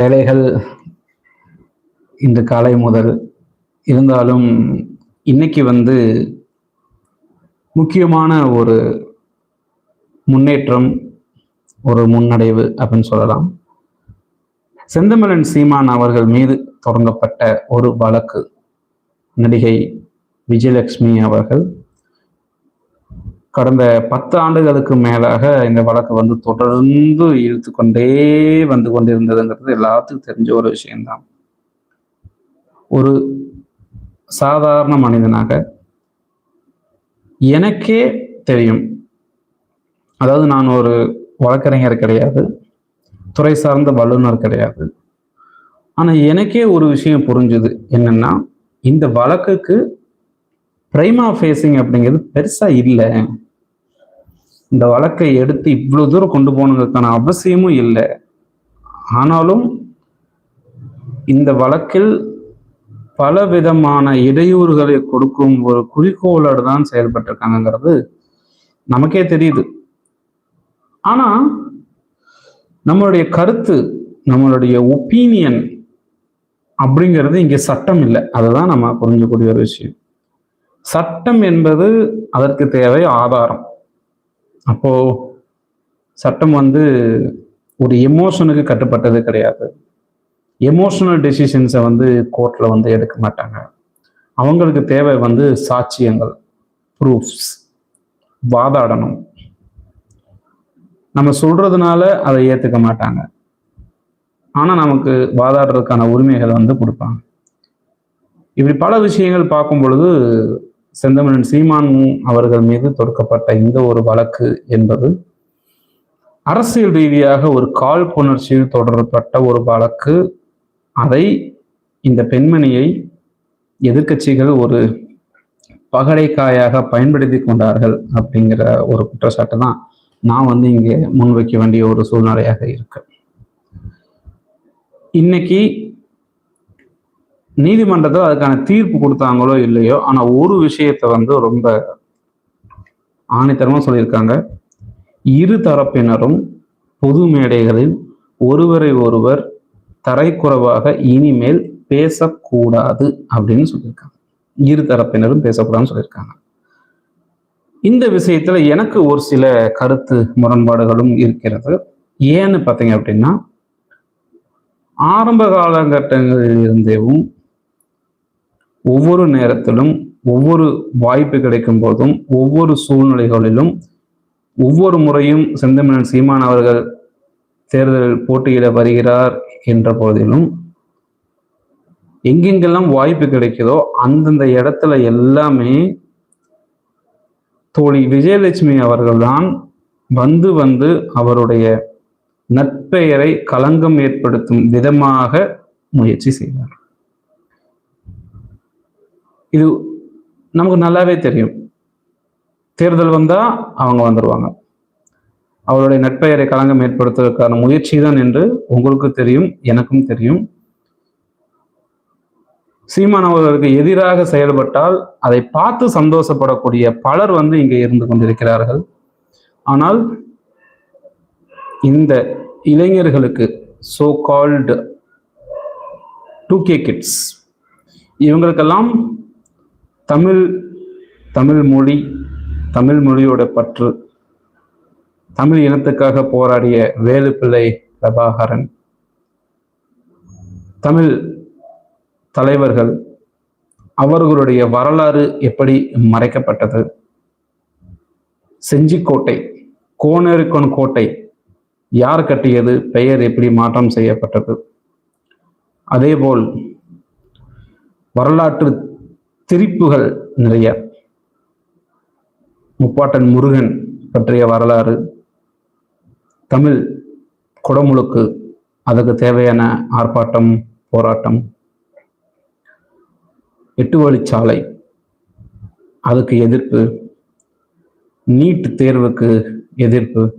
வேலைகள் இன்று காலை முதல் இருந்தாலும் இன்னைக்கு வந்து முக்கியமான ஒரு முன்னேற்றம் ஒரு முன்னடைவு அப்படின்னு சொல்லலாம். செந்தமிழன் சீமான் அவர்கள் மீது தொடங்கப்பட்ட ஒரு வழக்கு நடிகை விஜயலட்சுமி அவர்கள். கடந்த பத்து ஆண்டுகளுக்கு மேலாக இந்த வழக்கு வந்து தொடர்ந்து இழுத்து கொண்டே வந்து கொண்டிருந்ததுங்கிறது எல்லாத்துக்கும் தெரிஞ்ச ஒரு விஷயம்தான். ஒரு சாதாரண மனிதனாக எனக்கே தெரியும். அதாவது நான் ஒரு வழக்கறிஞர் கிடையாது. துறை சார்ந்த வல்லுநர் கிடையாது. ஆனால் எனக்கே ஒரு விஷயம் புரிஞ்சுது என்னன்னா இந்த வழக்குக்கு பிரைமா ஃபேஸிங் அப்படிங்கிறது பெருசாக இல்லை. இந்த வழக்கை எடுத்து இவ்வளோ தூரம் கொண்டு போனதுக்கான அவசியமும் இல்லை. ஆனாலும் இந்த வழக்கில் பல விதமான இடையூறுகளை கொடுக்கும் ஒரு குறிக்கோளோடு தான் செயல்பட்டிருக்காங்கிறது நமக்கே தெரியுது. ஆனா நம்மளுடைய கருத்து நம்மளுடைய ஒப்பீனியன் அப்படிங்கிறது இங்கே சட்டம் இல்லை. அதுதான் நம்ம புரிஞ்சக்கூடிய ஒரு விஷயம். சட்டம் என்பது அதற்கு தேவை ஆதாரம். அப்போ சட்டம் வந்து ஒரு எமோஷனுக்கு கட்டுப்பட்டது கிடையாது. எமோஷனல் டெசிஷன்ஸை வந்து கோர்ட்ல வந்து எடுக்க மாட்டாங்க. அவங்களுக்கு தேவை வந்து சாட்சியங்கள் ப்ரூஃப்ஸ் வாதாடணும். நம்ம சொல்றதுனால அதை ஏத்துக்க மாட்டாங்க. ஆனா நமக்கு வாதாடுறதுக்கான உரிமைகளை வந்து கொடுப்பாங்க. இப்படி பல விஷயங்கள் பார்க்கும் பொழுது செந்தமிழன் சீமான் அவர்கள் மீது தொடுக்கப்பட்ட இந்த ஒரு வழக்கு என்பது அரசியல் ரீதியாக ஒரு காழ்ப்புணர்ச்சியில் தொடரப்பட்ட ஒரு வழக்கு. அதை இந்த பெண்மணியை எதிர்க்கட்சிகள் ஒரு பகடைக்காயாக பயன்படுத்தி கொண்டார்கள் அப்படிங்கிற ஒரு குற்றச்சாட்டு தான் நான் வந்து இங்கே முன்வைக்க வேண்டிய ஒரு சூழ்நிலையாக இருக்கு. இன்னைக்கு நீதிமன்றத்தில் அதுக்கான தீர்ப்பு கொடுத்தாங்களோ இல்லையோ ஆனால் ஒரு விஷயத்த வந்து ரொம்ப ஆணித்தரமா சொல்லியிருக்காங்க. இரு தரப்பினரும் பொது மேடைகளில் ஒருவரை ஒருவர் தரைக்குறைவாக இனிமேல் பேசக்கூடாது அப்படின்னு சொல்லியிருக்காங்க. இரு தரப்பினரும் பேசக்கூடாதுன்னு சொல்லியிருக்காங்க. இந்த விஷயத்துல எனக்கு ஒரு சில கருத்து முரண்பாடுகளும் இருக்கிறது. ஏன்னு பார்த்தீங்க அப்படின்னா ஆரம்ப காலகட்டங்களில் இருந்தேவும் ஒவ்வொரு நேரத்திலும் ஒவ்வொரு வாய்ப்பு கிடைக்கும் போதும் ஒவ்வொரு சூழ்நிலைகளிலும் ஒவ்வொரு முறையும் செந்தமிழன் சீமான் அவர்கள் தேர்தலில் போட்டியிட வருகிறார் என்ற போதிலும் எங்கெங்கெல்லாம் வாய்ப்பு கிடைக்குதோ அந்தந்த இடத்துல எல்லாமே தோழி விஜயலட்சுமி அவர்கள்தான் வந்து வந்து அவருடைய நற்பெயரை களங்கம் ஏற்படுத்தும் விதமாக முயற்சி செய்தார். இது நமக்கு நல்லாவே தெரியும். தேர்தல் வந்தா அவங்க வந்துருவாங்க. அவருடைய நட்பெயரை களங்கம் ஏற்படுத்துவதற்கான முயற்சி தான் என்று உங்களுக்கு தெரியும் எனக்கும் தெரியும். சீமான் அவர்களுக்கு எதிராக செயல்பட்டால் அதை பார்த்து சந்தோஷப்படக்கூடிய பலர் வந்து இங்கே இருந்து கொண்டிருக்கிறார்கள். ஆனால் இந்த இளைஞர்களுக்கு so called two K kids இவங்களுக்கெல்லாம் தமிழ் தமிழ் மொழி தமிழ் மொழியோட பற்று. தமிழ் இனத்துக்காக போராடிய வேலுப்பிள்ளை பிரபாகரன். தமிழ் தலைவர்கள் அவர்களுடைய வரலாறு எப்படி மறைக்கப்பட்டது? செஞ்சிக்கோட்டை கோனேருக்கன் கோட்டை யார் கட்டியது? பெயர் எப்படி மாற்றம் செய்யப்பட்டது? அதேபோல் வரலாற்று திரிப்புகள் நிறைய. முப்பாட்டன் முருகன் பற்றிய வரலாறு தமிழ் குடமுழுக்கு அதுக்கு தேவையான ஆர்ப்பாட்டம் போராட்டம். எட்டு வழிச்சாலை அதுக்கு எதிர்ப்பு. நீட் தேர்வுக்கு எதிர்ப்பு.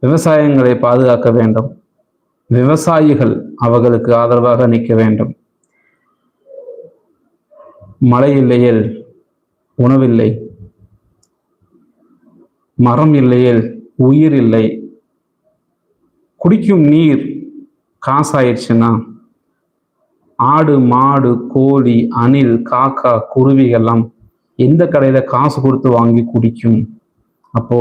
விவசாயங்களை பாதுகாக்க வேண்டும். விவசாயிகள் அவர்களுக்கு ஆதரவாக நிற்க வேண்டும். மழை இல்லையேல் உணவில்லை. மரம் இல்லையேல் உயிர் இல்லை குடிக்கும் நீர் காசாயிடுச்சுன்னா ஆடு மாடு கோழி அணில் காக்கா குருவிகள்லாம் எந்த கடையில் காசு கொடுத்து வாங்கி குடிக்கும்? அப்போ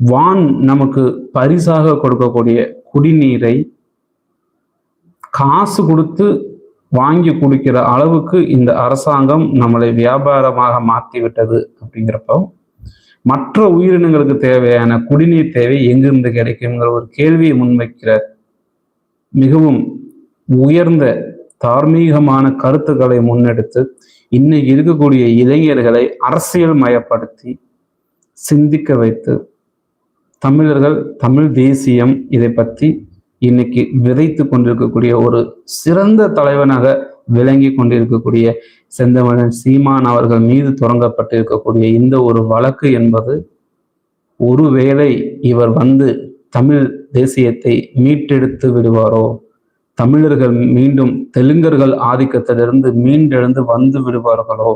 வான் நமக்கு பரிசாக கொடுக்கக்கூடிய குடிநீரை காசு கொடுத்து வாங்கி குடிக்கிற அளவுக்கு இந்த அரசாங்கம் நம்மளை வியாபாரமாக மாற்றி விட்டது அப்படிங்கிறப்போ மற்ற உயிரினங்களுக்கு தேவையான குடிநீர் தேவை எங்கிருந்து கிடைக்குங்கிற ஒரு கேள்வியை முன்வைக்கிற மிகவும் உயர்ந்த தார்மீகமான கருத்துக்களை முன்னெடுத்து இன்னைக்கு இருக்கக்கூடிய இளைஞர்களை அரசியல் மயப்படுத்தி சிந்திக்க வைத்து தமிழர்கள் தமிழ் தேசியம் இதை பற்றி இன்னைக்கு விதைத்து கொண்டிருக்கக்கூடிய ஒரு சிறந்த தலைவனாக விளங்கி கொண்டிருக்கக்கூடிய செந்தமிழன் சீமான் அவர்கள் மீது தொடங்கப்பட்டிருக்கக்கூடிய இந்த ஒரு வழக்கு என்பது ஒருவேளை இவர் வந்து தமிழ் தேசியத்தை மீட்டெடுத்து விடுவாரோ? தமிழர்கள் மீண்டும் தெலுங்கர்கள் ஆதிக்கத்திலிருந்து மீண்டெழுந்து வந்து விடுவார்களோ?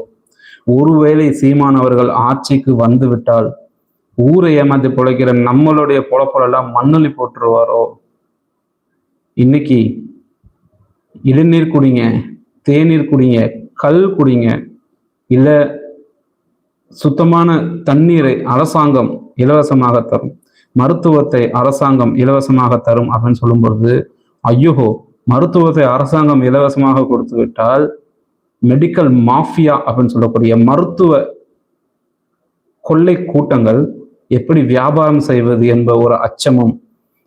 ஒருவேளை சீமான் அவர்கள் ஆட்சிக்கு வந்து விட்டால் ஊரை ஏமாத்தி பிழைக்கிற நம்மளுடைய பொழப்பெல்லாம் மண்ணொலி போட்டுருவாரோ? இன்னைக்கு இளநீர் குடிங்க தேநீர் குடிங்க கல் குடிங்க இல்லை சுத்தமான தண்ணீரை அரசாங்கம் இலவசமாக தரும். மருத்துவத்தை அரசாங்கம் இலவசமாக தரும் அப்படின்னு சொல்லும் பொழுது ஐயோஹோ மருத்துவத்தை அரசாங்கம் இலவசமாக கொடுத்து விட்டால் மெடிக்கல் மாஃபியா அப்படின்னு சொல்லக்கூடிய மருத்துவ கொள்ளை கூட்டங்கள் எப்படி வியாபாரம் செய்வது என்ப ஒரு அச்சமும்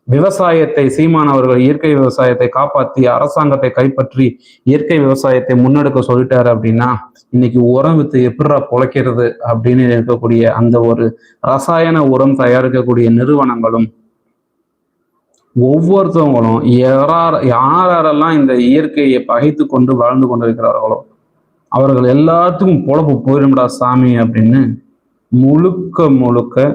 விவசாயத்தை சீமான் அவர்கள் இயற்கை விவசாயத்தை காப்பாற்றி அரசாங்கத்தை கைப்பற்றி இயற்கை விவசாயத்தை முன்னெடுக்க சொல்லிட்டாரு அப்படின்னா இன்னைக்கு உரம் வித்து எப்படிரா பொழைக்கிறது அப்படின்னு இருக்கக்கூடிய அந்த ஒரு ரசாயன உரம் தயாரிக்கக்கூடிய நிறுவனங்களும் ஒவ்வொருத்தவங்களும் யாரார் யாரெல்லாம் இந்த இயற்கையை பகைத்து கொண்டு வாழ்ந்து கொண்டிருக்கிறார்களோ அவர்கள் எல்லாத்துக்கும் பொழப்பு போயிடும்டா சாமி அப்படின்னு முழுக்க முழுக்க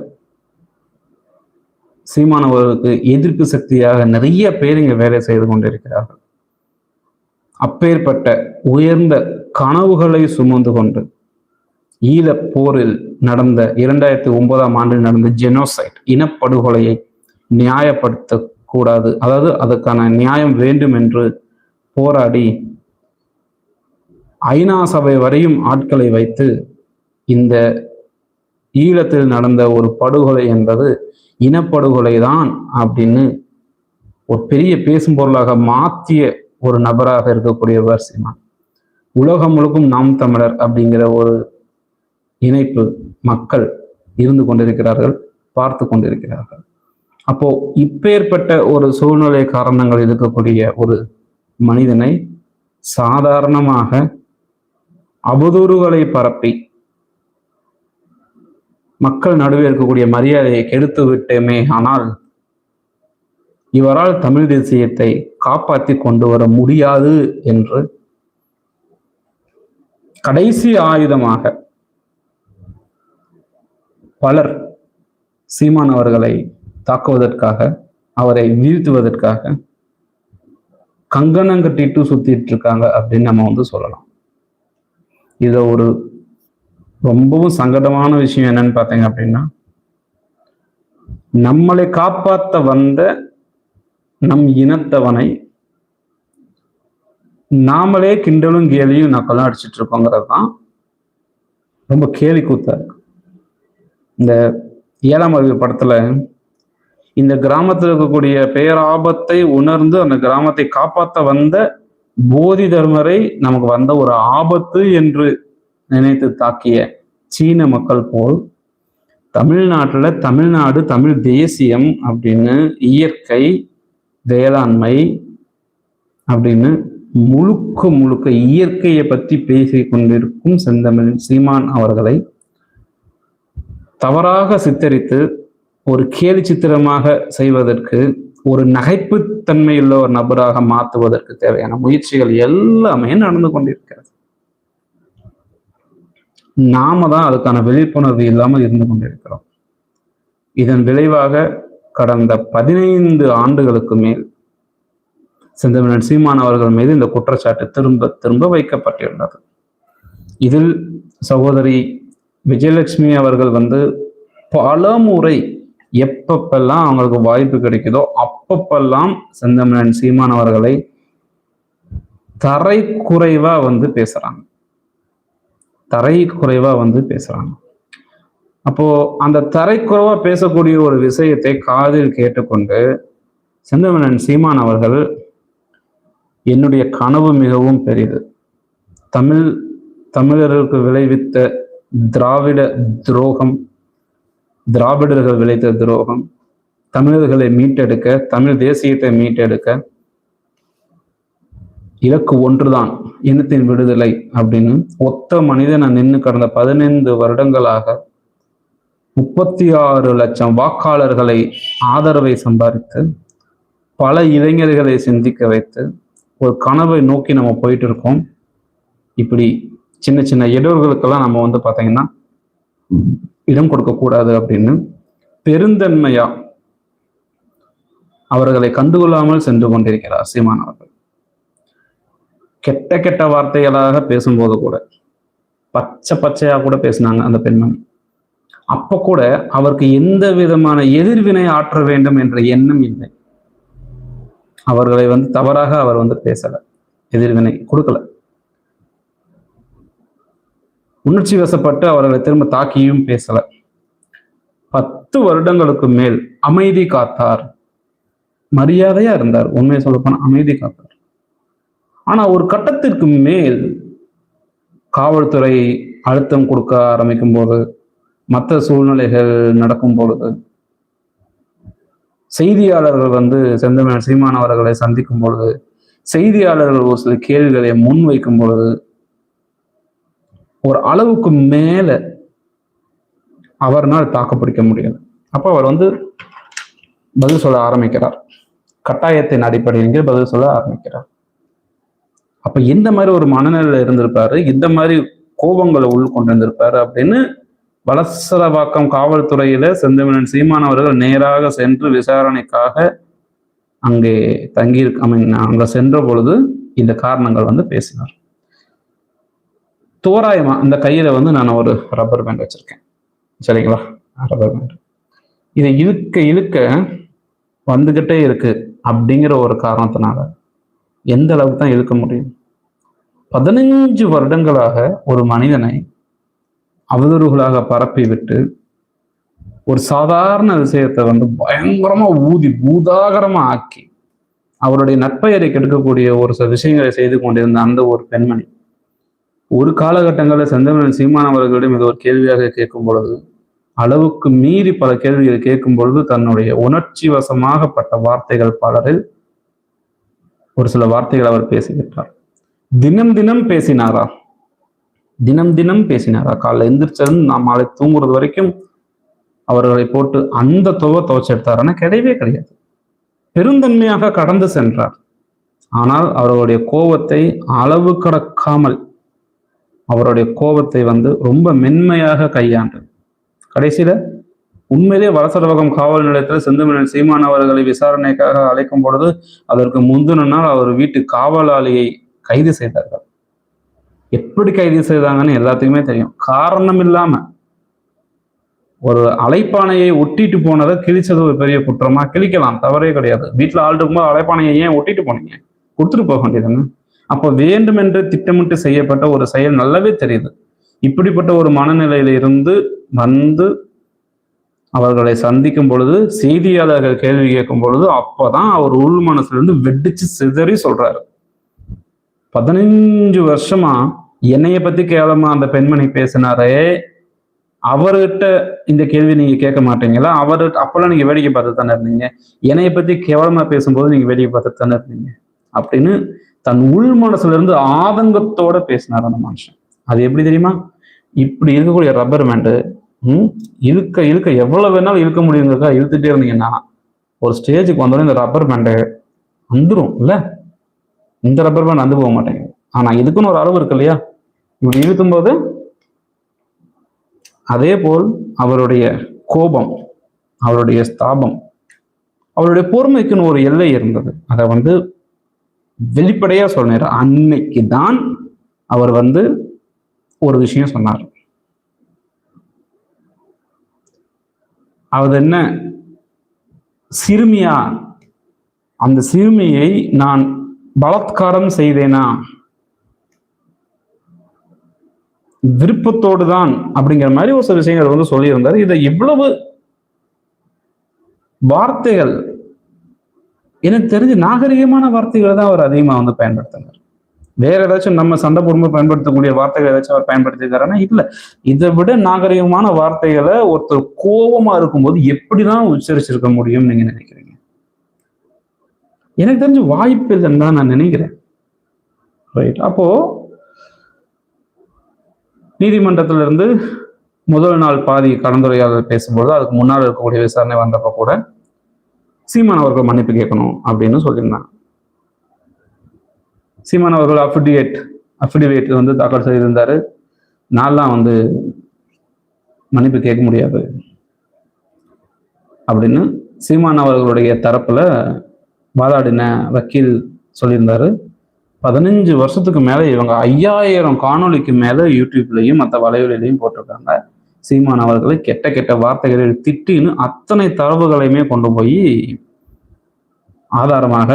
சீமானவர்களுக்கு எதிர்ப்பு சக்தியாக நிறைய பேர் இங்கே வேலை செய்து கொண்டிருக்கிறார்கள். அப்பேற்பட்ட உயர்ந்த கனவுகளை சுமந்து கொண்டு ஈழ போரில் நடந்த இரண்டாயிரத்தி ஒன்பதாம் ஆண்டில் நடந்த ஜெனோசைட் இனப்படுகொலையை நியாயப்படுத்த கூடாது அதாவது அதுக்கான நியாயம் வேண்டும் என்று போராடி ஐநா சபை வரையும் ஆட்களை வைத்து இந்த ஈழத்தில் நடந்த ஒரு படுகொலை என்பது இனப்படுகொலை தான் அப்படின்னு ஒரு பெரிய பேசும் பொருளாக மாற்றிய ஒரு நபராக இருக்கக்கூடியவர் சீமான். உலகம் முழுக்கும் நாம் தமிழர் அப்படிங்கிற ஒரு இணைப்பு மக்கள் இருந்து கொண்டிருக்கிறார்கள் பார்த்து கொண்டிருக்கிறார்கள். அப்போ இப்பேற்பட்ட ஒரு சூழ்நிலை காரணங்கள் இருக்கக்கூடிய ஒரு மனிதனை சாதாரணமாக அவதூறுகளை பரப்பி மக்கள் நடுவே இருக்கக்கூடிய மரியாதையை கெடுத்து விட்டோமே. ஆனால் இவரால் தமிழ் தேசியத்தை காப்பாற்றி கொண்டு வர முடியாது என்று கடைசி ஆயுதமாக பலர் சீமான் அவர்களை தாக்குவதற்காக அவரை வீழ்த்துவதற்காக கங்கணம் கட்டிட்டு சுத்திட்டு இருக்காங்க அப்படின்னு நம்ம வந்து சொல்லலாம். இதை ஒரு ரொம்பவும் சங்கடமான விஷயம் என்னன்னு பார்த்தீங்க அப்படின்னா நம்மளை காப்பாத்த வந்த நம் இனத்தவனை நாமளே கிண்டலும் கேலியும் நக்கலும் அடிச்சிட்டு இருக்கோங்கிறது தான் ரொம்ப கேலி கூத்தா இருக்கு. இந்த ஏழாம் அறிவு படத்துல இந்த கிராமத்தில் இருக்கக்கூடிய பேராபத்தை உணர்ந்து அந்த கிராமத்தை காப்பாற்ற வந்த போதி தர்மரை நமக்கு வந்த ஒரு ஆபத்து என்று நினைத்து தாக்கிய சீன மக்கள் போல் தமிழ்நாட்டில் தமிழ்நாடு தமிழ் தேசியம் அப்படின்னு இயற்கை வேளாண்மை அப்படின்னு முழுக்க முழுக்க இயற்கையை பற்றி பேசி கொண்டிருக்கும் செந்தமிழ் சீமான் அவர்களை தவறாக சித்தரித்து ஒரு கேலி சித்திரமாக செய்வதற்கு ஒரு நகைப்புத்தன்மையுள்ள ஒரு நபராக மாற்றுவதற்கு தேவையான முயற்சிகள் எல்லாமே நடந்து கொண்டிருக்கிறது. நாம தான் அதுக்கான விழிப்புணர்வு இல்லாமல் இருந்து கொண்டிருக்கிறோம். இதன் விளைவாக கடந்த பதினைந்து ஆண்டுகளுக்கு மேல் செந்தமிழன் சீமான் அவர்கள் மீது இந்த குற்றச்சாட்டு திரும்ப திரும்ப வைக்கப்பட்டிருந்தது. இதில் சகோதரி விஜயலட்சுமி அவர்கள் வந்து பல முறை எப்பப்பெல்லாம் அவங்களுக்கு வாய்ப்பு கிடைக்குதோ அப்பப்பெல்லாம் செந்தமிழன் சீமான் அவர்களை தரை குறைவா வந்து பேசுறாங்க. தரை குறைவாக வந்து பேசுகிறாங்க அப்போது அந்த தரைக்குறைவாக பேசக்கூடிய ஒரு விஷயத்தை காதில் கேட்டுக்கொண்டு செந்தமிழன் சீமான் அவர்கள் என்னுடைய கனவு மிகவும் பெரிது. தமிழ் தமிழர்களுக்கு விளைவித்த திராவிட துரோகம் திராவிடர்கள் விளைத்த துரோகம் தமிழர்களை மீட்டெடுக்க தமிழ் தேசியத்தை மீட்டெடுக்க இலக்கு ஒன்றுதான் இனத்தின் விடுதலை அப்படின்னு ஒத்த மனிதனை நின்று கடந்த பதினைந்து வருடங்களாக முப்பத்தி ஆறு லட்சம் வாக்காளர்களை ஆதரவை சம்பாதித்து பல இளைஞர்களை சிந்திக்க வைத்து ஒரு கனவை நோக்கி நம்ம போயிட்டு இருக்கோம். இப்படி சின்ன சின்ன இடர்களுக்கெல்லாம் நம்ம வந்து பார்த்தீங்கன்னா இடம் கொடுக்கக்கூடாது அப்படின்னு பெருந்தன்மையா அவர்களை கண்டுகொள்ளாமல் சென்று கொண்டிருக்கிறார் சீமான் அவர்கள். கெட்ட கெட்ட வார்த்தைகளாக பேசும்போது கூட பச்சை பச்சையா கூட பேசினாங்க அந்த பெண்மணி. அப்ப கூட அவருக்கு எந்த விதமான எதிர்வினை ஆற்ற வேண்டும் என்ற எண்ணம் இல்லை. அவர்களை வந்து தவறாக அவர் வந்து பேசல எதிர்வினை கொடுக்கல. உணர்ச்சி வசப்பட்டு அவர்களை திரும்ப தாக்கியும் பேசல. பத்து வருடங்களுக்கு மேல் அமைதி காத்தார். மரியாதையா இருந்தார். உண்மையை சொல்ல அமைதி காத்தார். ஆனால் ஒரு கட்டத்திற்கு மேல் காவல்துறை அழுத்தம் கொடுக்க ஆரம்பிக்கும் போது மற்ற சூழ்நிலைகள் நடக்கும் பொழுது செய்தியாளர்கள் வந்து செந்தமிழ் சீமான் அவர்களை சந்திக்கும் பொழுது செய்தியாளர்கள் ஒரு சில கேள்விகளை முன்வைக்கும் பொழுது ஒரு அளவுக்கு மேல அவர்னால் தாக்கு பிடிக்க முடியாது அப்போ அவர் வந்து பதில் சொல்ல ஆரம்பிக்கிறார். கட்டாயத்தின் அடிப்படையில் பதில் சொல்ல ஆரம்பிக்கிறார். அப்ப எந்த மாதிரி ஒரு மனநிலையில இருந்திருப்பாரு இந்த மாதிரி கோபங்களை உள் கொண்டு வந்திருப்பாரு அப்படின்னு வளசரவாக்கம் காவல்துறையில செந்தமிழன் சீமான் அவர்கள் நேராக சென்று விசாரணைக்காக அங்கே தங்கி ஐ மீன் அங்க சென்ற பொழுது இந்த காரணங்கள் வந்து பேசினார். தோராயமா இந்த கையில வந்து நான் ஒரு ரப்பர் பேண்ட் வச்சிருக்கேன். சரிங்களா? ரப்பர் பேண்ட் இதை இழுக்க இழுக்க வந்துகிட்டே இருக்கு அப்படிங்கிற ஒரு காரணத்தினால எந்த அளவுக்கு தான் இழுக்க முடியும்? பதினஞ்சு வருடங்களாக ஒரு மனிதனை அவதூறுகளாக பரப்பி விட்டு ஒரு சாதாரண விஷயத்தை வந்து பயங்கரமா ஊதி பூதாகரமா ஆக்கி அவருடைய நட்பெயரை கெடுக்கக்கூடிய ஒரு சில விஷயங்களை செய்து கொண்டிருந்த அந்த ஒரு பெண்மணி ஒரு காலகட்டங்களில் செந்தமிழன் சீமான் அவர்களிடம் இது ஒரு கேள்வியாக கேட்கும் பொழுது அளவுக்கு மீறி பல கேள்விகளை கேட்கும் பொழுது தன்னுடைய உணர்ச்சி வசமாகப்பட்ட வார்த்தைகள் பலரில் ஒரு சில வார்த்தைகள் அவர் பேசிவிட்டார். தினம் தினம் பேசினாரா? தினம் தினம் பேசினாரா? காலைல எந்திரிச்சிருந்து நான் மாலை தூங்குறது வரைக்கும் அவர்களை போட்டு அந்த துவை துவைச்சு கிடையவே கிடையாது. பெருந்தன்மையாக கடந்து சென்றார். ஆனால் அவருடைய கோபத்தை அளவு கடக்காமல் அவருடைய கோபத்தை வந்து ரொம்ப மென்மையாக கையாண்டு கடைசியில உண்மையிலே வலசரவகம் காவல் நிலையத்தில் செந்தமிழன் சீமான் அவர்களை விசாரணைக்காக அழைக்கும் பொழுது அதற்கு முந்தின நாள் அவர் வீட்டு காவலாளியை கைது செய்தார்கள். எப்படி கைது செய்தாங்கன்னு எல்லாத்துக்குமே தெரியும். காரணம் இல்லாம ஒரு அலைப்பானையை ஒட்டிட்டு போனதை கிழிச்சது ஒரு பெரிய குற்றமா? கிழிக்கலாம் தவறே கிடையாது. வீட்டுல ஆள் இருக்கும்போது அலைப்பானையை ஏன் ஒட்டிட்டு போனீங்க? கொடுத்துட்டு போக வேண்டியதுன்னு அப்போ வேண்டுமென்று திட்டமிட்டு செய்யப்பட்ட ஒரு செயல் நல்லாவே தெரியுது. இப்படிப்பட்ட ஒரு மனநிலையில இருந்து வந்து அவர்களை சந்திக்கும் பொழுது செய்தியாளர்கள் கேள்வி கேட்கும் பொழுது அப்போதான் அவர் உள் மனசுல இருந்து வெடிச்சு சிதறி சொல்றாரு. பதினஞ்சு வருஷமா என்னைய பத்தி கேவலமா அந்த பெண்மணி பேசினாரே. அவர்கிட்ட இந்த கேள்வி நீங்க கேட்க மாட்டீங்களா? அவரு அப்பெல்லாம் நீங்க வேடிக்கை பார்த்து தானே இருந்தீங்க. என்னைய பத்தி கேவலமா பேசும்போது நீங்க வேடிக்கை பார்த்து தானே இருந்தீங்க. அப்படின்னு தன் உள் மனசுல இருந்து ஆதங்கத்தோட பேசினார் அந்த மனுஷன். அது எப்படி தெரியுமா? இப்படி இருக்கக்கூடிய ரப்பர் மேண்டு ம் இழுக்க இழுக்க எவ்வளவு வேணாலும் இழுக்க முடியுங்கிறதா இழுத்துட்டே இருந்தீங்கன்னா ஒரு ஸ்டேஜுக்கு வந்தோடனே இந்த ரப்பர் மேண்டு வந்துடும் இல்லை இந்த ரப்பர் பேண்ட் வந்து போக மாட்டேங்குது. ஆனா இதுக்குன்னு ஒரு அளவு இருக்கு இல்லையா இப்படி இழுக்கும் போது அதே போல் அவருடைய கோபம் அவருடைய ஸ்தாபம் அவருடைய பொறுமைக்குன்னு ஒரு எல்லை இருந்தது. அதை வந்து வெளிப்படையா சொன்னார் அன்னைக்கு தான் அவர் வந்து ஒரு விஷயம் சொன்னார். அது என்ன? சிறுமியா? அந்த சிறுமியை நான் பலாத்காரம் செய்தேனா? விருப்பத்தோடு தான் அப்படிங்கிற மாதிரி ஒரு சில விஷயங்கள் வந்து சொல்லியிருந்தார். இதை இவ்வளவு வார்த்தைகள் எனக்கு தெரிஞ்சு நாகரிகமான வார்த்தைகளை தான் அவர் அதிகமா வந்து பயன்படுத்தினார். வேற ஏதாச்சும் நம்ம சண்டை போடும்போது பயன்படுத்தக்கூடிய வார்த்தைகள் ஏதாச்சும் அவர் பயன்படுத்திருக்காருன்னா இல்ல. இதை விட நாகரிகமான வார்த்தைகளை ஒருத்தர் கோபமா இருக்கும்போது எப்படிதான் உச்சரிச்சிருக்க முடியும் நீங்க நினைக்கிறீங்க? எனக்கு தெரிஞ்சு வாய்ப்பு இல்லைன்னு தான் நான் நினைக்கிறேன். ரைட் அப்போ நீதிமன்றத்துல இருந்து முதல் நாள் பாதி கலந்துரையாடல் பேசும்போது அதுக்கு முன்னால் இருக்கக்கூடிய விசாரணை வந்தப்ப கூட சீமான் அவர்கள் மன்னிப்பு கேட்கணும் அப்படின்னு சொல்லியிருந்தாங்க. சீமான் அவர்கள் அஃபிடியேட் அஃபிடிவேட் வந்து தாக்கல் செய்திருந்தாரு. நான்லாம் வந்து மன்னிப்பு கேட்க முடியாது அப்படின்னு சீமான் அவர்களுடைய தரப்புல வாதாடின வக்கீல் சொல்லியிருந்தாரு. பதினஞ்சு வருஷத்துக்கு மேலே இவங்க ஐயாயிரம் காணொலிக்கு மேலே யூடியூப்லேயும் மற்ற வலைவலையிலையும் போட்டிருக்காங்க. சீமான் அவர்களை கெட்ட கெட்ட வார்த்தைகளில் திட்டின்னு அத்தனை தரவுகளையுமே கொண்டு போய் ஆதாரமாக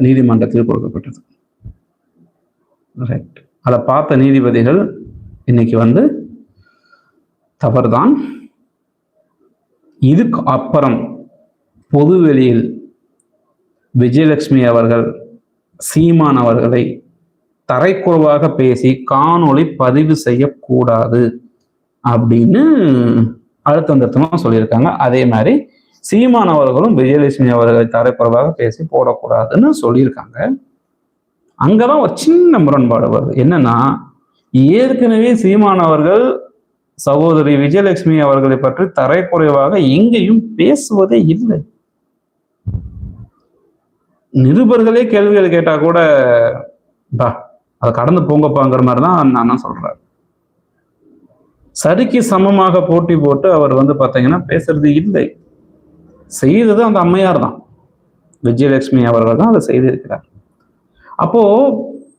நீதிமன்றத்தில் கொடுக்கப்பட்டது. ரைட் அதை பார்த்த நீதிபதிகள் இன்னைக்கு வந்து தவறுதான். இதுக்கு அப்புறம் பொதுவெளியில் விஜயலட்சுமி அவர்கள் சீமான் அவர்களை தரைக்குறவாக பேசி காணொளி பதிவு செய்யக்கூடாது அப்படின்னு அழுத்தம் திருத்தமா சொல்லியிருக்காங்க. அதே மாதிரி சீமான் அவர்களும் விஜயலட்சுமி அவர்களை தரைக்குறவாக பேசி போடக்கூடாதுன்னு சொல்லியிருக்காங்க. அங்கதான் ஒரு சின்ன முரண்பாடு வருது. என்னன்னா ஏற்கனவே சீமான் அவர்கள் சகோதரி விஜயலட்சுமி அவர்களை பற்றி தரைக்குறைவாக எங்கேயும் பேசுவதே இல்லை. நிருபர்களே கேள்விகள் கேட்டா கூட பா அதை கடந்து போங்கப்பாங்கிற மாதிரி தான் நான் சொல்றேன். சரிக்கு சமமாக போட்டி போட்டு அவர் வந்து பார்த்தீங்கன்னா பேசுறது இல்லை. செய்தது அந்த அம்மையார் தான். விஜயலட்சுமி அவர்கள் தான் அதை செய்திருக்கிறார். அப்போ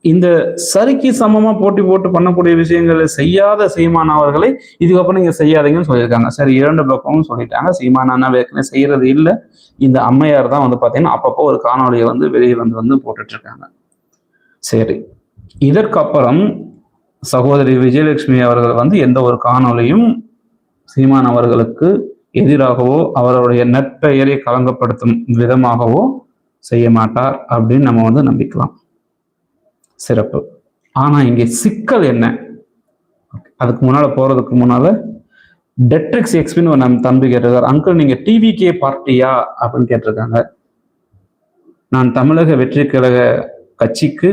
இந்த சரிக்கு சமமா போட்டி போட்டு பண்ணக்கூடிய விஷயங்களை செய்யாத சீமான் அவர்களை இதுக்கப்புறம் நீங்க செய்யாதீங்கன்னு சொல்லியிருக்காங்க. சரி இரண்டு பக்கமும் சொல்லிட்டாங்க. சீமான் அண்ணா ஏற்கனவே செய்யறது இல்லை. இந்த அம்மையார் தான் வந்து பாத்தீங்கன்னா அப்பப்போ ஒரு காணொலியை வந்து வெளியே வந்து வந்து போட்டுட்டு இருக்காங்க சரி இதற்கப்புறம் சகோதரி விஜயலட்சுமி அவர்கள் வந்து எந்த ஒரு காணொலியும் சீமான் அவர்களுக்கு எதிராகவோ அவருடைய நட்பெயரை களங்கப்படுத்தும் விதமாகவோ செய்ய மாட்டார் அப்படின்னு நம்ம வந்து நம்பிக்கலாம். சிறப்பு. ஆனா இங்கே சிக்கல் என்ன? அதுக்கு முன்னால போறதுக்கு முன்னால டெட்ரிக்ஸ் எக்ஸ்பின்னு ஒரு நம்ம தம்பி கேட்டிருக்காரு. அங்கிள் நீங்க டிவிகே பார்ட்டியா அப்படின்னு கேட்டிருக்காங்க. நான் தமிழக வெற்றி கழக கட்சிக்கு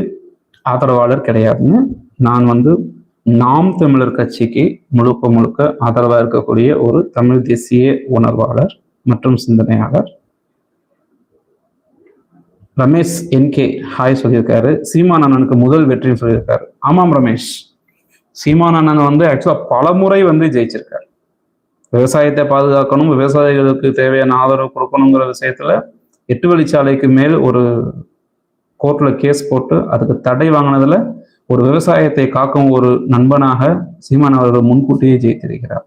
ஆதரவாளர் கிடையாதுங்க. நான் வந்து நாம் தமிழர் கட்சிக்கு முழுக்க முழுக்க ஆதரவாக இருக்கக்கூடிய ஒரு தமிழ் தேசிய உணர்வாளர் மற்றும் சிந்தனையாளர். ரமேஷ் என்கே ஹாய் சொல்லியிருக்காரு. சீமான் அண்ணனுக்கு முதல் வெற்றின்னு சொல்லியிருக்காரு. ஆமாம் ரமேஷ். சீமான் அண்ணன் வந்து ஆக்சுவலாக பல முறை வந்து ஜெயிச்சிருக்காரு. விவசாயத்தை பாதுகாக்கணும் விவசாயிகளுக்கு தேவையான ஆதரவு கொடுக்கணுங்கிற விஷயத்துல எட்டு வழிச்சாலைக்கு மேல் ஒரு கோர்ட்ல கேஸ் போட்டு அதுக்கு தடை வாங்கினதுல ஒரு விவசாயத்தை காக்கும் ஒரு நண்பனாக சீமான் அவர்கள் முன்கூட்டியே ஜெயித்திருக்கிறார்.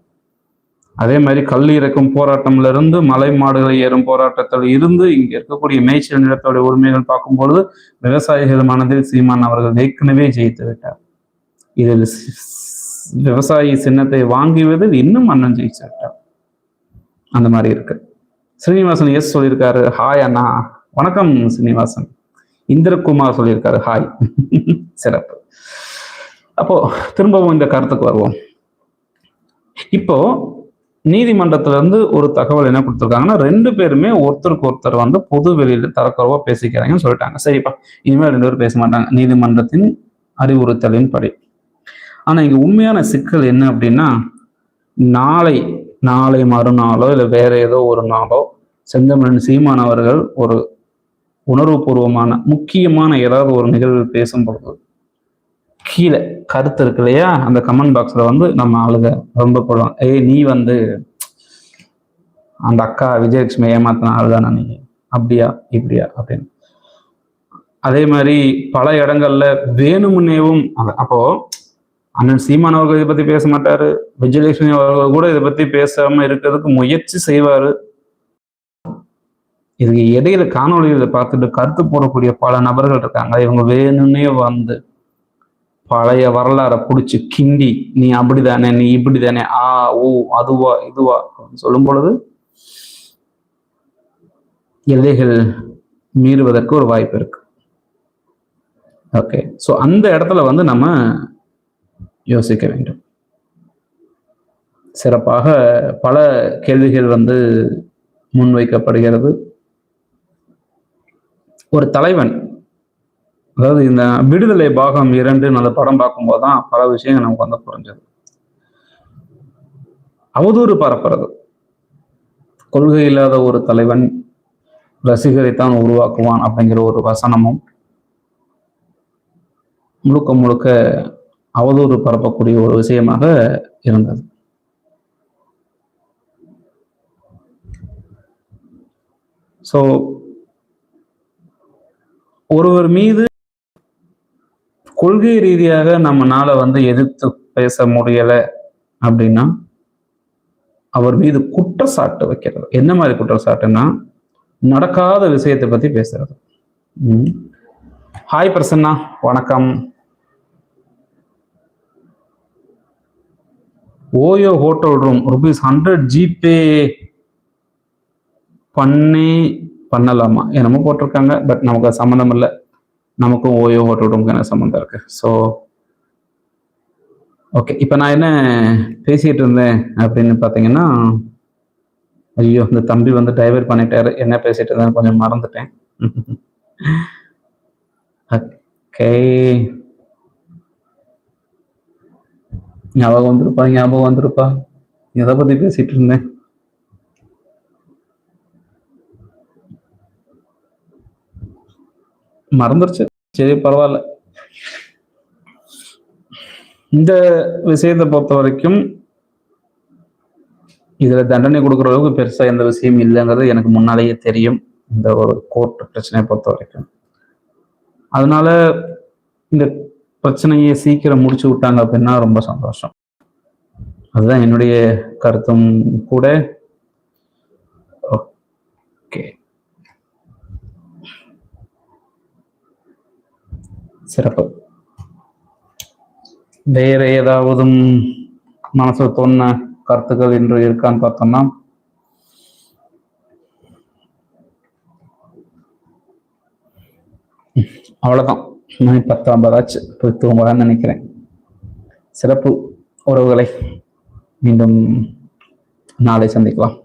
அதே மாதிரி கல் இறக்கும் போராட்டம்ல இருந்து மலை மாடுகளை ஏறும் போராட்டத்தில் இருந்து இங்க இருக்கக்கூடிய மேய்ச்சல் நிலத்தோட உரிமைகள் பார்க்கும் பொழுது விவசாயிகள் மனதில் சீமான் அவர்கள் ஏற்கனவே ஜெயித்து விட்டார். இதில் விவசாயி சின்னத்தை வாங்குவதில் இன்னும் அண்ணன் ஜெயிச்சு விட்டார் அந்த மாதிரி இருக்கு. ஸ்ரீனிவாசன் எஸ் சொல்லியிருக்காரு ஹாய் அண்ணா. வணக்கம் ஸ்ரீனிவாசன். இந்திரகுமார் சொல்லியிருக்காரு ஹாய் சிறப்பு. அப்போ திரும்பவும் இந்த கருத்துக்கு வருவோம். இப்போ நீதிமன்றத்திலிருந்து ஒரு தகவல் என்ன கொடுத்துருக்காங்கன்னா ரெண்டு பேருமே ஒருத்தருக்கு ஒருத்தர் வந்து பொது வெளியில தரக்குறவா பேசிக்கிறாங்கன்னு சொல்லிட்டாங்க. சரிப்பா. இனிமேல் ரெண்டு பேரும் பேச மாட்டாங்க. நீதிமன்றத்தின் அறிவுறுத்தலின் படி ஆனா இங்க உண்மையான சிக்கல் என்ன அப்படின்னா நாளை நாளை மறுநாளோ இல்லை வேற ஏதோ ஒரு நாளோ செந்தமிழன் சீமான் அவர்கள் ஒரு உணர்வுபூர்வமான முக்கியமான ஏதாவது ஒரு நிகழ்வு பேசும் பொழுது கீழே கருத்து இருக்கு இல்லையா? அந்த கமெண்ட் பாக்ஸ்ல வந்து நம்ம ஆளுக ரொம்ப போடுவோம் ஏய் நீ வந்து அந்த அக்கா விஜயலட்சுமி ஏமாத்தின ஆளுதானா நீ? அப்படியா இப்படியா? அப்படின்னு. அதே மாதிரி பல இடங்கள்ல வேணுமுன்னேவும் அப்போ அண்ணன் சீமான் அவர்கள் இதை பத்தி பேச மாட்டாரு. விஜயலட்சுமி அவர்கள் கூட இதை பத்தி பேசாம இருக்கிறதுக்கு முயற்சி செய்வாரு. இதுக்கு இடையில காணொளிகளை பார்த்துட்டு கருத்து போடக்கூடிய பல நபர்கள் இருக்காங்க. இவங்க வேணும்னே வந்து பழைய வரலாறை பிடிச்சி கிண்டி நீ அப்படிதானே நீ இப்படிதானே ஆ ஓ அதுவா இதுவா? அப்படின்னு சொல்லும் பொழுது எல்லைகள் மீறுவதற்கு ஒரு வாய்ப்பு இருக்கு. ஓகே ஸோ அந்த இடத்துல வந்து நம்ம யோசிக்க வேண்டும். சிறப்பாக பல கேள்விகள் வந்து முன்வைக்கப்படுகிறது. ஒரு தலைவன் அதாவது இந்த விடுதலை பாகம் இரண்டு அந்த படம் பார்க்கும்போது தான் பல விஷயங்கள் நமக்கு வந்து புரிஞ்சது. அவதூறு பரப்புறது. கொள்கை இல்லாத ஒரு தலைவன் ரசிகரைத்தான் உருவாக்குவான் அப்படிங்கிற ஒரு வசனமும் முழுக்க முழுக்க அவதூறு பரப்பக்கூடிய ஒரு விஷயமாக இருந்தது. ஸோ ஒருவர் மீது கொள்கை ரீதியாக நம்மனால வந்து எதிர்த்து பேச முடியல அப்படின்னா அவர் மீது குற்றச்சாட்டு வைக்கிறது. என்ன மாதிரி குற்றச்சாட்டுன்னா நடக்காத விஷயத்தை பத்தி பேசுறது. ஹாய் பிரசன்னா வணக்கம். OYO hotel room rupees hundred GPay பண்ணி பண்ணலாமா? என்னமோ போட்டிருக்காங்க பட் நமக்கு சம்மந்தம் இல்லை. நமக்கும் ஓயோ ஹோட்டல் என்ன சம்மந்தம் இருக்கு. ஸோ ஓகே இப்போ நான் என்ன பேசிகிட்டு இருந்தேன் அப்படின்னு பார்த்தீங்கன்னா ஐயோ இந்த தம்பி வந்து டைவர்ட் பண்ணிட்டாரு. என்ன பேசிட்டு இருந்தேன்னு கொஞ்சம் மறந்துட்டேன். ஓகே ஞாபகம் வந்திருப்பா ஞாபகம் வந்திருப்பா? எதை பற்றி பேசிட்டு இருந்தேன்? மறந்துருச்சு. சரி பரவாயில்ல. இந்த விஷயத்தை பொறுத்த வரைக்கும் இதுல தண்டனை கொடுக்குற அளவுக்கு பெருசா எந்த விஷயம் இல்லைங்கிறது எனக்கு முன்னாலேயே தெரியும். இந்த ஒரு கோர்ட் பிரச்சனையை பொறுத்த வரைக்கும். அதனால இந்த பிரச்சனையை சீக்கிரம் முடிச்சு விட்டாங்க அப்படின்னா ரொம்ப சந்தோஷம். அதுதான் என்னுடைய கருத்தும் கூட. சிறப்பு. வேற ஏதாவது மனசு தோண கருத்துக்கள் இன்று இருக்கான்னு பார்த்தோம்னா அவ்வளவுதான். மணி பத்து போய் தூங்கலாம்னு நினைக்கிறேன். சிறப்பு உறவுகளை மீண்டும் நாளை சந்திக்கலாம்.